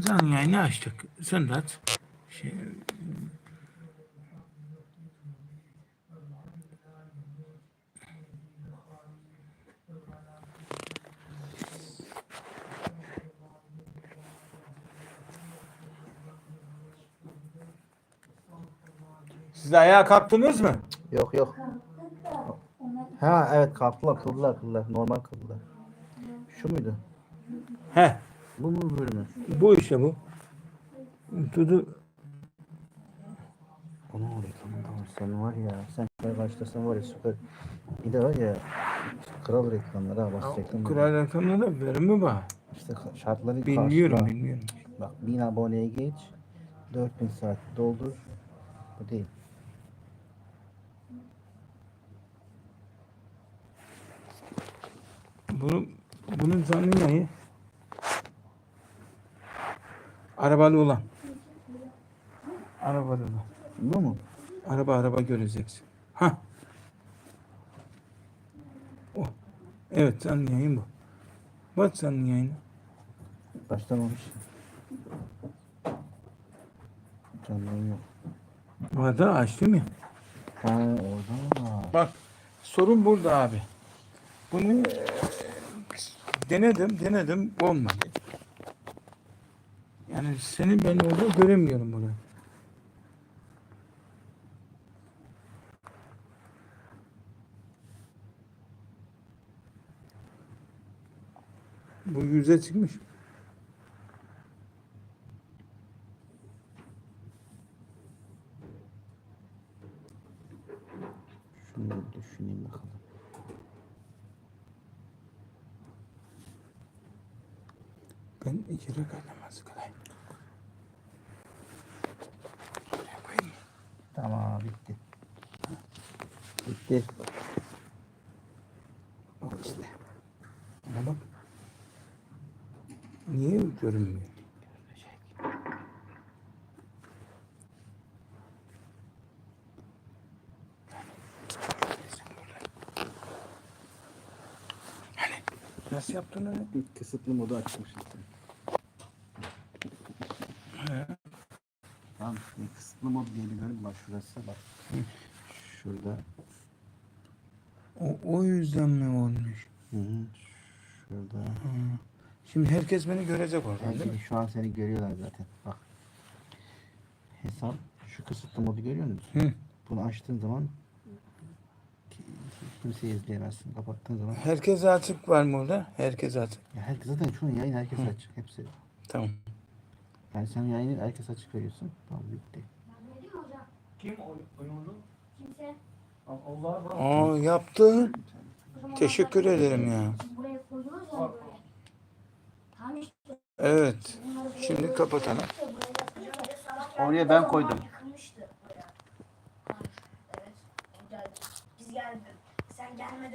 Canlı yayını açtık. Sen de aç. Şey, Siz de ayağa kalktınız mı? Yok yok. Ha evet kalktılar kıldılar kıldılar. Normal kıldılar. Şu muydu? He. Bu mu bölümü? Bu işte bu. Dudu Onu reklamında var. Sen var ya. Sen şöyle karşılasan var ya süper. Bir de var ya kral reklamları ha bak reklam. Kral reklamında verir mi var? İşte şartları Bilmiyorum, karşıla. bilmiyorum. Bak 1000 aboneye geç. 4000 saat doldur. Bu değil. Bunu, bunun canlı yayı arabalı olan. Arabalı olan. Bu mu? Araba araba göreceksin. Ha. Oh. Evet canlı yayın bu. Bak canlı yayını. Başlamamış. Canlı yok. Vardı açtım ya. Ha orada. Bak sorun burada abi. Bunu eee, denedim denedim olmadı. Yani senin ben orada göremiyorum bunu. Bu yüze çıkmış. Şunu düşüneyim bakalım. Ben iki rekat namazı kılayım. Tamam bitti. Bitti. Bak işte. Ama bak. Niye görünmüyor? Hani nasıl yaptın öyle? Kısıtlı modu açmışsın. Tamam. şimdi Kısıtlı mod diye bir bölüm var şurası bak. Şurada. O, o yüzden mi olmuş? Hı hı. Şurada. Şimdi herkes beni görecek oradan değil mi? Şu an seni görüyorlar zaten. Bak. Hesap şu kısıtlı modu görüyor musun? Hı. Bunu açtığın zaman ki- kimseyi izleyemezsin. Kapattığın zaman Herkes açık var mı orada? Herkes açık. ya herkes zaten şu an yayın herkes açık. Hepsi. Tamam. Yani sen yayını herkes açık veriyorsun. Tamam bitti. Kim oyunlu? Kimse. Allah bırak. Aa yaptın. Teşekkür ederim ya. Buraya koyuyoruz ya böyle. Tam işte Evet. Şimdi kapatalım. Oraya ben koydum. Biz geldik. Sen gelmeden